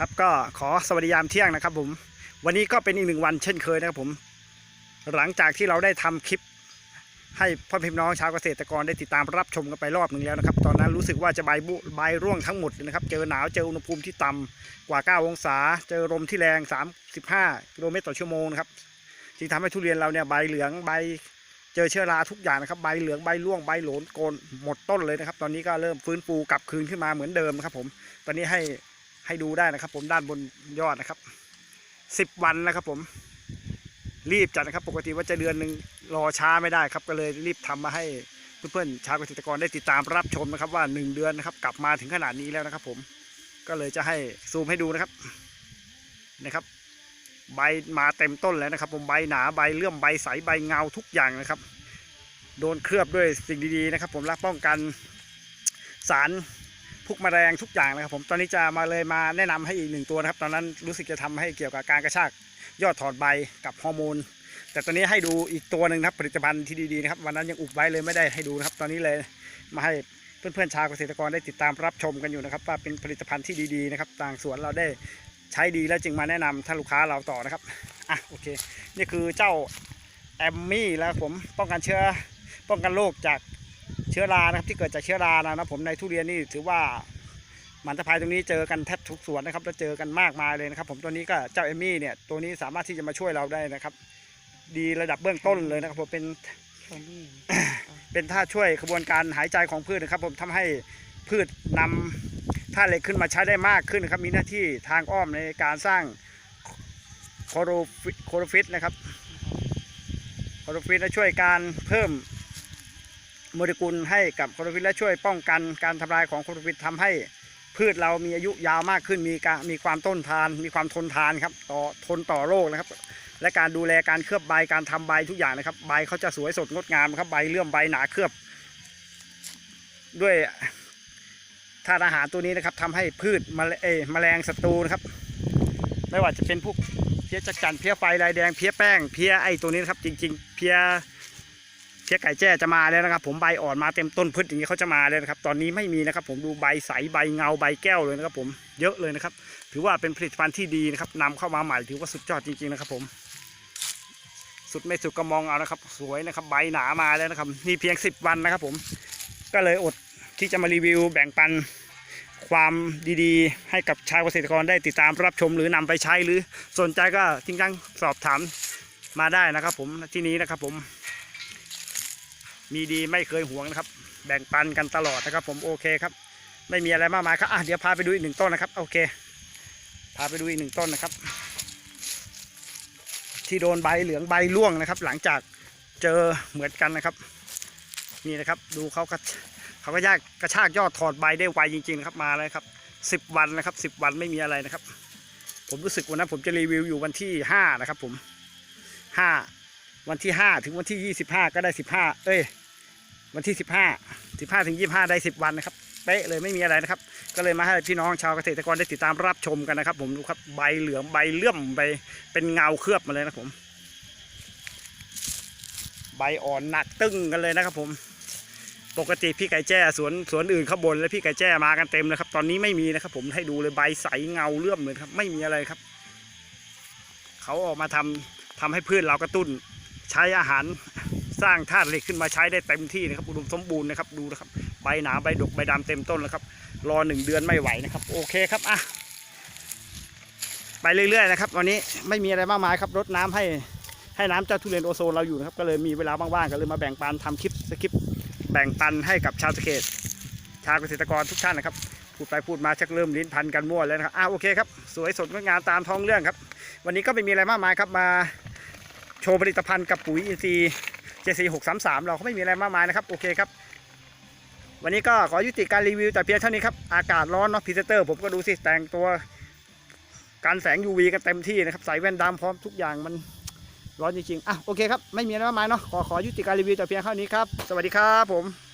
ครับก็ขอสวัสดียามเที่ยงนะครับผมวันนี้ก็เป็นอีกหนึ่งวันเช่นเคยนะครับผม หลังจากที่เราได้ทำคลิป ให้พ่อพี่น้องชาวเกษตรกรได้ติดตามรับชมกันไปรอบหนึ่งแล้วนะครับ ตอนนั้นรู้สึกว่าจะใบบุใบร่วงทั้งหมดเลยนะครับ เจอหนาวเจออุณหภูมิที่ต่ำกว่า 9 องศา เจอลมที่แรง 35กิโลเมตรต่อชั่วโมงนะครับจึงทำให้ทุเรียนเราเนี่ยใบเหลืองใบเจอเชื้อราทุกอย่างนะครับใบเหลืองใบร่วงใบโหลนโกนหมดต้นเลยนะครับ ตอนนี้ก็เริ่มฟื้นฟูกลับคืนขึ้นมาเหมือนเดิมครับผม ตอนนี้ให้ ให้ดูได้นะครับ ผมด้านบนยอดนะครับ10วันนะครับ ผมรีบจัดนะครับ ปกติว่าจะเดือนหนึ่งรอช้าไม่ได้ครับ ก็เลยรีบทำมาให้เพื่อนๆชาวเกษตรกรได้ติดตามรับชมนะครับ ว่า 1 เดือนนะครับ กลับมาถึงขนาดนี้แล้วนะครับ ผมก็เลยจะให้ซูมให้ดูนะครับนะครับ ใบมาเต็มต้นแล้วนะครับ ผมใบหนาใบเลื่อมใบใสใบเงาทุกอย่างนะครับ โดนเคลือบด้วยสิ่งดีๆนะครับ ผมรักป้องกันสาร พวกมแมลงทุกอย่างนะครับผมตอนนี้จะมาเลยมาแนะนำให้อีกหนึ่งตัวนะครับ ตอนนั้นรู้สึกจะทำให้เกี่ยวกับการกระชากยอดถอดใบกับฮอร์โมนแต่ตอนนี้ให้ดูอีกตัวหนึ่งครับผลิตภัณฑ์ที่ดีๆนะครับวันนั้นยังอุบไว้เลยไม่ได้ให้ดูนะครับ ตอนนี้เลยมาให้เพื่อนๆชาวเกษตรกรได้ติดตามรับชมกันอยู่นะครับ ว่าเป็นผลิตภัณฑ์ที่ดีๆนะครับต่างสวนเราได้ใช้ดีแล้วจึงมาแนะนำท่านลูกค้าเราต่อนะครับอะโอเค นี่คือเจ้าแอมมี่แล้วผมป้องกันเชื้อป้องกันโรคจาก ชื้อรานะครับที่เกิดจากเชื้อรานะครับผมในทุเรียนนี่ถือว่ามันตะไคร้ตรงนี้เจอกันแทบทุกสวนนะครับแล้วเจอกันมากมายเลยนะครับ ผมตัวนี้ก็เจ้าเอมี่เนี่ยตัวนี้สามารถที่จะมาช่วยเราได้นะครับ ดีระดับเบื้องต้นเลยนะครับผมเป็นเป็นท่าช่วยกระบวนการหายใจของพืชนะครับ ผมทำให้พืชนำท่าเหล็กขึ้นมาใช้ได้มากขึ้นนะครับ มีหน้าที่ทางอ้อมในการสร้างโคโรฟิโคโรฟิตนะครับโคโรฟิตและช่วยการเพิ่ม โมเลกุลให้กับโคโรฟิตและช่วยป้องกันการทำลายของโคโรฟิตทำให้พืชเรามีอายุยาวมากขึ้นมีการมีความต้นทาน มีความทนทานครับต่อทนต่อโรคนะครับ และการดูแลการเคลือบใบการทำใบทุกอย่างนะครับ ใบเขาจะสวยสดงดงามครับใบเลื่อมใบหนาเคลือบ ด้วยธาตุอาหารตัวนี้นะครับทำให้พืชมแมลงศัตรูนะครับ ไม่ว่าจะเป็นพวกเพี้ยจักจันเพี้ยไฟลายแดงเพี้ยแป้งเพี้ยไอตัวนี้นะครับจริง ๆ เพี้ย เพี้ยไก่แจ้จะมาแล้วนะครับ ผมใบอ่อนมาเต็มต้นพืชอย่างนี้เขาจะมาเลยนะครับ ตอนนี้ไม่มีนะครับ ผมดูใบใสใบเงาใบแก้วเลยนะครับ ผมเยอะเลยนะครับ ถือว่าเป็นผลิตภัณฑ์ที่ดีนะครับนำเข้ามาใหม่ถือว่าสุดยอดจริงๆนะครับ ผม สุดไม่สุดก็มองเอานะครับ สวยนะครับ ใบหนามาแล้วนะครับนี่เพียง 10 วันนะครับ ผมก็เลยอดที่จะมารีวิวแบ่งปันความดีๆ ให้กับชาวเกษตรกรได้ติดตามรับชมหรือนำไปใช้หรือสนใจก็ทิ้งจังสอบถามมาได้นะครับ ผมที่นี้นะครับผม มีดีไม่เคยหวงนะครับ แบ่งปันกันตลอดนะครับ ผมโอเคครับ ไม่มีอะไรมากมายครับอะเดี๋ยวพาไปดูอีกหนึ่งต้นนะครับ โอเค พาไปดูอีกหนึ่งต้นนะครับ ที่โดนใบเหลืองใบร่วงนะครับ หลังจากเจอเหมือนกันนะครับ นี่นะครับ ดูเขาก็เขาก็ยากกระชากยอดถอดใบได้ไวจริงๆนะครับมาเลยครับสิบวันนะครับสิบวันไม่มีอะไรนะครับ ผมรู้สึกวันนั้นผมจะรีวิวอยู่วันที่ห้านะครับ ผมห้า วันที่ห้าถึงวันที่ยี่สิบห้าก็ได้สิบห้าเอ้ยวันที่สิบห้าสิบห้าถึงยี่ห้าได้สิบวันนะครับเป๊ะเลยไม่มีอะไรนะครับ ก็เลยมาให้พี่น้องชาวเกษตรกรได้ติดตามรับชมกันนะครับ ผมดูครับใบเหลืองใบเลื่อมใบเป็นเงาเคลือบมาเลยนะผม ใบอ่อนหนักตึ้งกันเลยนะครับ ผม ปกติพี่ไก่แจ้สวนสวนอื่นข้างบนและพี่ไก่แจ้มากันเต็มนะครับ ตอนนี้ไม่มีนะครับ ผมให้ดูเลยใบใสเงาเลื่อมเลยครับ ไม่มีอะไรครับ เขาออกมาทำทำให้พืชเรากระตุ้น ใช้อาหารสร้างธาตุเหล็กขึ้นมาใช้ได้เต็มที่นะครับอุดมสมบูรณ์นะครับดูนะครับใบหนาใบดกใบดำเต็มต้นแล้วครับ รอหนึ่งเดือนไม่ไหวนะครับ โอเคครับอะไปเรื่อยๆนะครับวันนี้ไม่มีอะไรมากมายครับรดน้ำให้ให้น้ำเจ้าทุเรียนโอโซนเราอยู่นะครับก็เลยมีเวลาว่างๆก็เลยมาแบ่งปันทำคลิปสคริปแบ่งปันให้กับชาวเกษตร ชาวเกษตรกรทุกท่านนะครับพูดไปพูดมาชักเริ่มลิ้นพันกันมั่วแล้วนะครับอะโอเคครับสวยสดงดงามตามท้องเรื่องครับ วันนี้ก็ไม่มีอะไรมากมายครับมา ชว์ผลิตภัณฑ์กับปุ๋ยอินทรีย์ JC 633 เราก็ไม่มีอะไรมากมายนะครับ โอเคครับ วันนี้ก็ขอยุติการรีวิวแต่เพียงเท่านี้ครับ อากาศร้อนเนาะพรีเซนเตอร์ ผมก็ดูสิแต่งตัวการแสง UV กันเต็มที่นะครับใส่แว่นดำพร้อมทุกอย่างมันร้อนจริงๆ อะโอเคครับ ไม่มีอะไรมากมายเนาะขอขอยุติการรีวิวแต่เพียงเท่านี้ครับ สวัสดีครับผม